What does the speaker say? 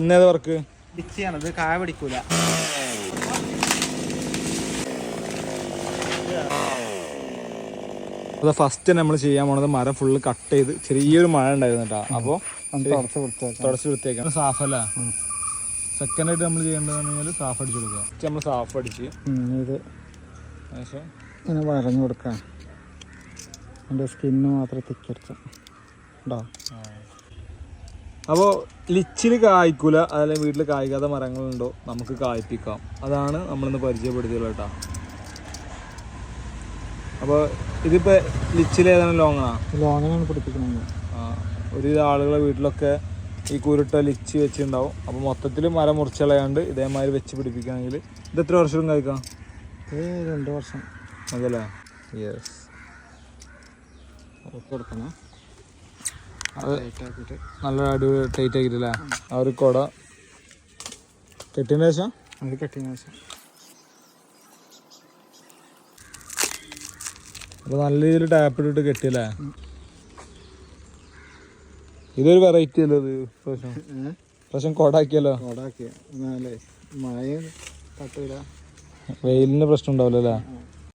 ഇന്നേത് work ഡിച്ചിയാണത് കായ പിടിക്കൂല. അത് ഫസ്റ്റ് നമ്മൾ ചെയ്യാൻ പോണത് മരം ഫുള്ള് കട്ട് ചെയ്ത് ചെറിയൊരു മഴ ഉണ്ടായിരുന്നു കേട്ടോ അപ്പോൾ തുടച്ച് വൃത്തിയാക്കാം. തുടച്ച് വൃത്തിയാക്കാം. സാഫ് അല്ല? സെക്കൻഡ് ആയിട്ട് നമ്മൾ ചെയ്യേണ്ടത് പറഞ്ഞാൽ സാഫ് അടിച്ചു കൊടുക്കുക. നമ്മൾ സാഫ് അടിച്ച്. ഇത് ഇങ്ങനെ വരഞ്ഞു കൊടുക്കാം എന്റെ സ്കിന്ന് മാത്രം തിക്കടിച്ച ഉണ്ടോ അപ്പോൾ ലിച്ചിൽ കായ്ക്കൂല അതല്ലെങ്കിൽ വീട്ടിൽ കായ്ക്കാത്ത മരങ്ങളുണ്ടോ നമുക്ക് കായ്പ്പിക്കാം. അതാണ് നമ്മളിന്ന് പരിചയപ്പെടുത്തിയുള്ളത് കേട്ടോ. അപ്പോൾ ഇതിപ്പോൾ ലിച്ചിൽ ഏതാണ് ലോങ്ങാ? ലോങ്ങനാണ് പിടിപ്പിക്കുന്നത്. ആ ഒരു ആളുകളെ വീട്ടിലൊക്കെ ഈ കുരുട്ട ലിച്ചി വെച്ചിട്ടുണ്ടാവും. അപ്പോൾ മൊത്തത്തിൽ മരം മുറിച്ചളയാണ്ട് ഇതേമാതിരി വെച്ച് പിടിപ്പിക്കുകയാണെങ്കിൽ ഇത് എത്ര വർഷം കായ്ക്കാം രണ്ട് വർഷം. അതല്ലേ? യെസ് കൊടുക്കണം അത് നല്ല അടിപൊളി ടൈറ്റ് ആക്കിയിട്ടില്ലേ ആ ഒരു കുട. കെട്ടിയതിന് ശേഷം? അത് കെട്ടിയതിന് ശേഷം. അപ്പോൾ നല്ല രീതിയിൽ ടാപ്പ് ഇട്ടിട്ട് കെട്ടിയല്ലേ? ഇതൊരു വെറൈറ്റി അല്ലേ പ്രശ്നം പ്രശ്നം കൊടാക്കിയല്ലോ? കൊടാക്കിയ. മഴ മഴയും തട്ടൂല വെയിലിന് പ്രശ്നം ഉണ്ടാവില്ല അല്ലേ ആ.